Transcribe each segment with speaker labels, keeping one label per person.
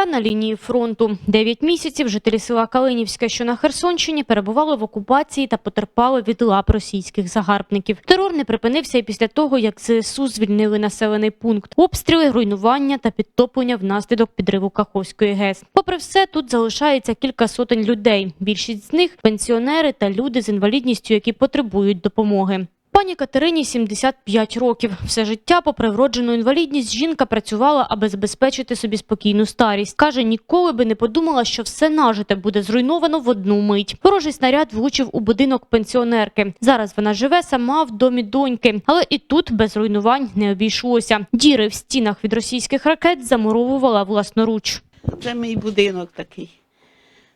Speaker 1: життя на лінії фронту. Дев'ять місяців жителі села Калинівське, що на Херсонщині, перебували в окупації та потерпали від лап російських загарбників. Терор не припинився і після того, як ЗСУ звільнили населений пункт. Обстріли, руйнування та підтоплення внаслідок підриву Каховської ГЕС. Попри все, тут залишається кілька сотень людей. Більшість з них пенсіонери та люди з інвалідністю, які потребують допомоги. Пані Катерині 75 років. Все життя, попри вроджену інвалідність, жінка працювала, аби забезпечити собі спокійну старість. Каже, ніколи би не подумала, що все нажите буде зруйновано в одну мить. Ворожий снаряд влучив у будинок пенсіонерки. Зараз вона живе сама в домі доньки, але і тут без руйнувань не обійшлося. Діри в стінах від російських ракет замуровувала власноруч.
Speaker 2: Це мій будинок такий.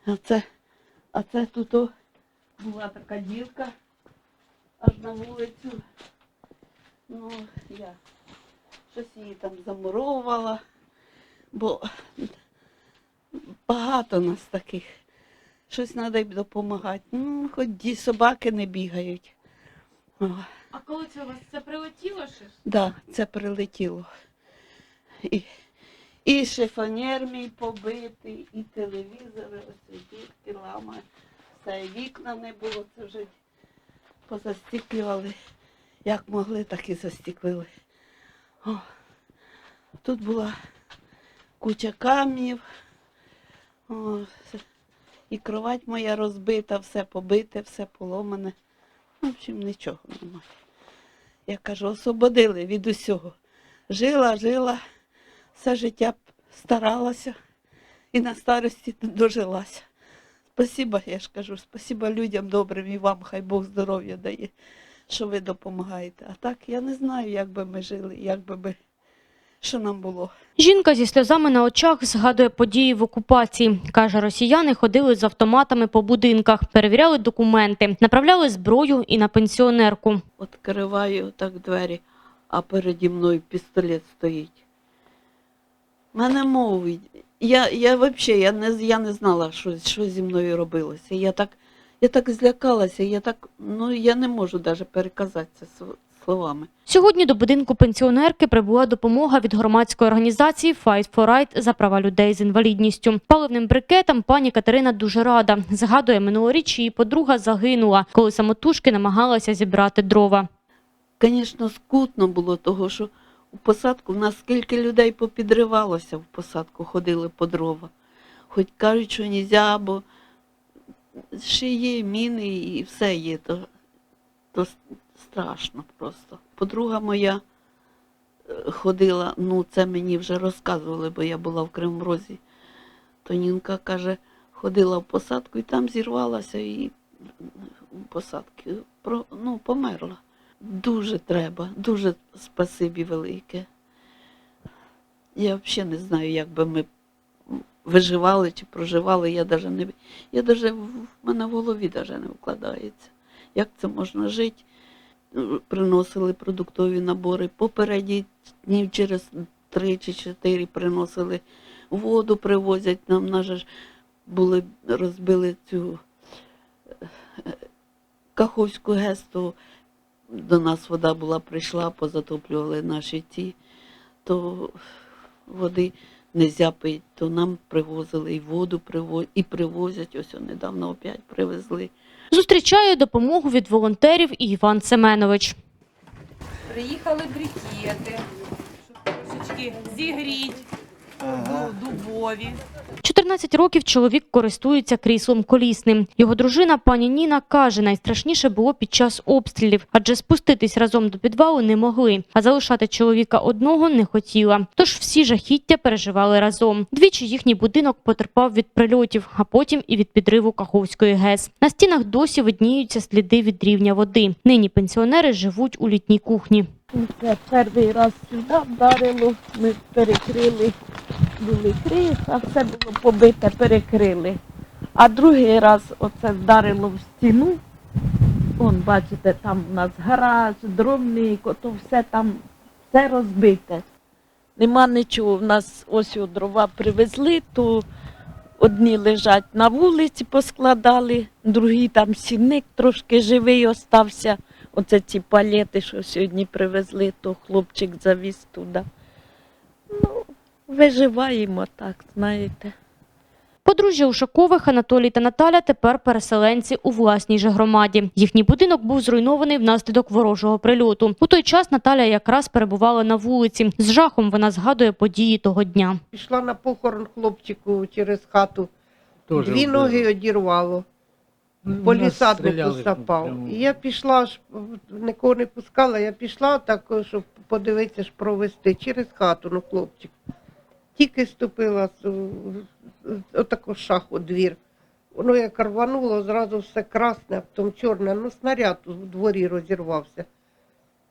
Speaker 2: А це, а це тут була така дірка аж на вулицю. Ну, я щось її там замуровувала, бо багато нас таких. Щось треба їм допомагати. Ну, хоч ді собаки не бігають. О,
Speaker 1: А коли це у вас це прилетіло ще?
Speaker 2: да, це прилетіло. І, і шифонер мій побитий, і телевізори, ось дітки лама. Все, вікна не було, це вже позастіклювали. Як могли, так і застіклили. О, тут була куча камнів. О, і кровать моя розбита, все побите, все поломане. В общем, нічого немає. Я кажу, освободили від усього. Жила, жила, все життя старалася і на старості дожилася. Спасіба, я ж кажу, спасіба людям добрим і вам, хай Бог здоров'я дає, що ви допомагаєте. А так я не знаю, як би ми жили, як би ми, що нам було.
Speaker 1: Жінка зі сльозами на очах згадує події в окупації. Каже, росіяни ходили з автоматами по будинках, перевіряли документи, направляли зброю і на пенсіонерку.
Speaker 2: Відкриваю так двері, а переді мною пістолет стоїть. Мене мовить. Я, я взагалі я не, я не знала, що, що зі мною робилося. Я так, я так злякалася, я так, ну я не можу навіть переказати це словами.
Speaker 1: Сьогодні до будинку пенсіонерки прибула допомога від громадської організації Fight for Right за права людей з інвалідністю. Паливним брикетам пані Катерина дуже рада. Згадує, минулоріч її подруга загинула, коли самотужки намагалася зібрати дрова.
Speaker 2: Звісно, скутно було, того, що у посадку в нас скільки людей попідривалося в посадку, ходили по дрова. Хоч кажуть, що не можна, бо ще є міни і все є, то, то страшно просто. Подруга моя е, ходила, ну це мені вже розказували, бо я була в Кривмрозі. Тонінка каже, ходила в посадку і там зірвалася і посадки ну, померла. Дуже треба, дуже спасибі велике. Я взагалі не знаю, як би ми виживали чи проживали. Я даже не я даже в мене в голові даже не вкладається. Як це можна жити? Приносили продуктові набори. Попередні днів через три чи чотири приносили воду, привозять нам. Ж були, розбили цю е, е, Каховську гесту до нас вода була прийшла, позатоплювали наші ті, то води не пити, то нам привозили і воду приво- і привозять. Ось недавно опять привезли.
Speaker 1: Зустрічає допомогу від волонтерів і Іван Семенович.
Speaker 3: Приїхали брикети, щоб трошечки зігріть ду- дубові.
Speaker 1: 14 років чоловік користується кріслом колісним. Його дружина пані Ніна каже, найстрашніше було під час обстрілів, адже спуститись разом до підвалу не могли, а залишати чоловіка одного не хотіла. Тож всі жахіття переживали разом. Двічі їхній будинок потерпав від прильотів, а потім і від підриву Каховської ГЕС. На стінах досі видніються сліди від рівня води. Нині пенсіонери живуть у літній кухні.
Speaker 4: Це перший раз сюди вдарило, ми перекрили, були криса, все було побите, перекрили. А другий раз оце вдарило в стіну. Вон, бачите, там у нас гараж, дровник, ото все там, все розбите. Нема нічого. В нас ось о, дрова привезли, то одні лежать на вулиці, поскладали, другі там сінник трошки живий остався. Оце ці палети, що сьогодні привезли, то хлопчик завіз туди. Ну, Виживаємо так, знаєте.
Speaker 1: Подружжя Ушакових Анатолій та Наталя тепер переселенці у власній же громаді. Їхній будинок був зруйнований внаслідок ворожого прильоту. У той час Наталя якраз перебувала на вулиці. З жахом вона згадує події того дня.
Speaker 5: Пішла на похорон хлопчику через хату. Дві ноги одірвало. По
Speaker 6: нас
Speaker 5: лісаднику
Speaker 6: стріляли
Speaker 5: запав. І я пішла, ж, нікого не пускала, я пішла так, щоб подивитися, ж провести через хату, ну хлопчик. Тільки ступила отако шаху двір. Воно як рвануло, зразу все красне, а потім чорне, ну снаряд у дворі розірвався.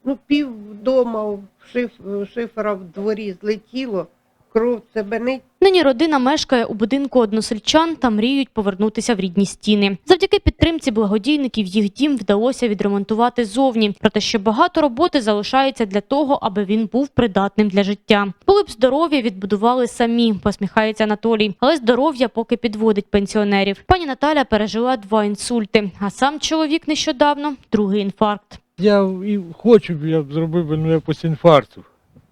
Speaker 5: Ну, пів вдома, шиф, шифера в дворі злетіло, кров цебенить.
Speaker 1: Нині родина мешкає у будинку односельчан та мріють повернутися в рідні стіни. Завдяки підтримці благодійників їх дім вдалося відремонтувати зовні. Проте ще багато роботи залишається для того, аби він був придатним для життя. Були б здорові, відбудували самі, посміхається Анатолій. Але здоров'я поки підводить пенсіонерів. Пані Наталя пережила два інсульти, а сам чоловік нещодавно другий інфаркт.
Speaker 6: Я і хочу, я б зробив би, ну я після інфаркту.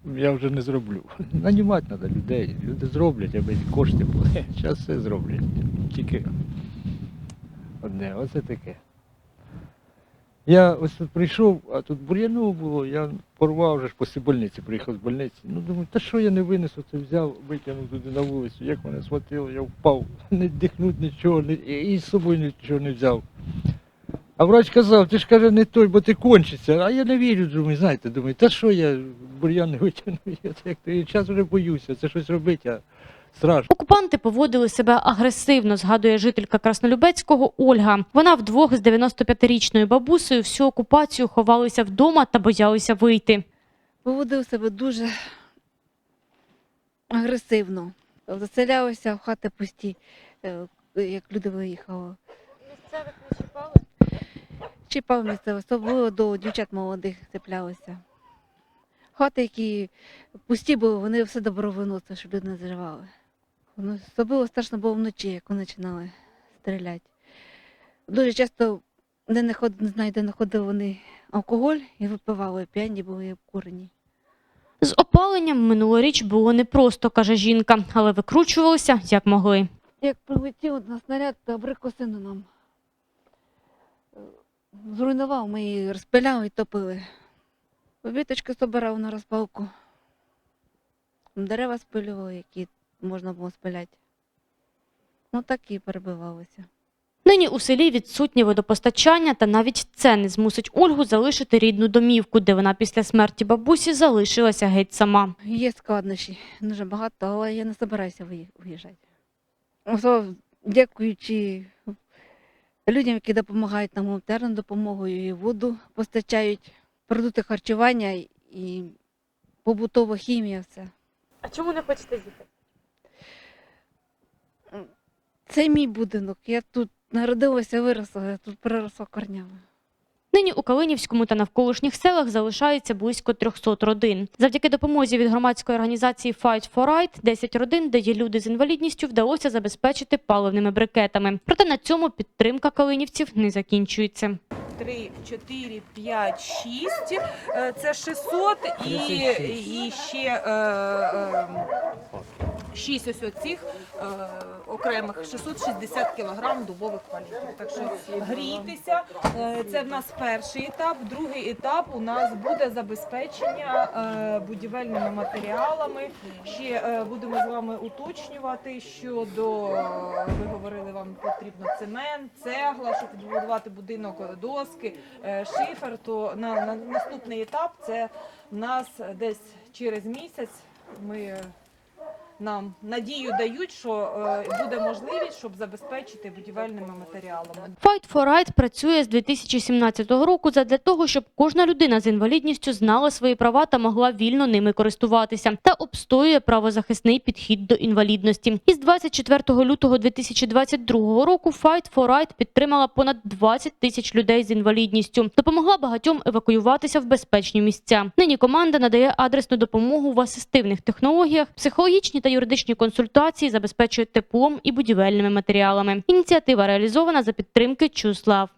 Speaker 6: Я вже не зроблю. Нанімати треба людей. Люди зроблять, аби кошти були. Зараз все зроблять. Тільки одне, оце таке. Я ось тут прийшов, а тут бур'яново було, я порвав вже ж після больниці, приїхав з больниці. Ну думаю, та що я не винесу, це взяв, витягнув туди на вулицю, як мене схватило, я впав, не дихнуть нічого, не, і з собою нічого не взяв. А врач казав, ти ж каже, не той, бо ти кончиться. А я не вірю, думаю, знаєте, думаю, та що я бур'ян не витягну, я час вже боюся, це щось робити, а страшно.
Speaker 1: Окупанти поводили себе агресивно, згадує жителька Краснолюбецького Ольга. Вона вдвох з 95-річною бабусею всю окупацію ховалися вдома та боялися вийти.
Speaker 7: поводив себе дуже агресивно. Заселялися в хати пусті, е, як люди виїхали.
Speaker 1: Місцевих не чіпали?
Speaker 7: Чіпав місцевих, особливо до дівчат молодих цеплялися. Хати, які пусті були, вони все добро виносили, щоб люди не заживали. Ну, Особливо страшно було вночі, як вони починали стріляти. Дуже часто де не, ход... не знаю, де знаходили вони алкоголь і випивали, п'яні були і обкурені.
Speaker 1: З опаленням минулоріч було непросто, каже жінка, але викручувалися як могли.
Speaker 7: Як прилетів на снаряд, то абрикосину нам е, зруйнував, ми її розпиляли і топили. Віточки збирав на розпалку. Дерева спилювали, які можна було спиляти. Ну так і перебивалося.
Speaker 1: Нині у селі відсутнє водопостачання, та навіть це не змусить Ольгу залишити рідну домівку, де вона після смерті бабусі залишилася геть сама.
Speaker 7: Є складнощі, дуже багато, але я не збираюся виїжджати. Особливо дякуючи людям, які допомагають нам гуманітарною допомогою, і воду постачають, продукти харчування і побутова хімія. Все.
Speaker 1: А чому не хочете їхати?
Speaker 7: Це мій будинок. Я тут народилася, виросла, я тут приросла корнями.
Speaker 1: Нині у Калинівському та навколишніх селах залишається близько 300 родин. Завдяки допомозі від громадської організації Fight for Right 10 родин, де є люди з інвалідністю, вдалося забезпечити паливними брикетами. Проте на цьому підтримка калинівців не закінчується.
Speaker 3: 3, 4, 5, 6. Е, Це 600 і, і ще е, е, 6 ось оцих е, окремих 660 кілограм дубових палітів. Так що грійтеся. Е, Це в нас перший етап. Другий етап у нас буде забезпечення е, будівельними матеріалами. Ще е, будемо з вами уточнювати щодо е, ви говорили, вам потрібно цемент, цегла, щоб відбудувати будинок, доски, е, шифер. То на, на наступний етап це в нас десь через місяць. Ми е, нам надію дають, що е, буде можливість, щоб забезпечити будівельними матеріалами.
Speaker 1: Fight for Right працює з 2017 року задля того, щоб кожна людина з інвалідністю знала свої права та могла вільно ними користуватися, та обстоює правозахисний підхід до інвалідності. Із 24 лютого 2022 року Fight for Right підтримала понад 20 тисяч людей з інвалідністю, допомогла багатьом евакуюватися в безпечні місця. Нині команда надає адресну допомогу в асистивних технологіях, психологічні та юридичні консультації, забезпечує теплом і будівельними матеріалами. Ініціатива реалізована за підтримки Чуслав.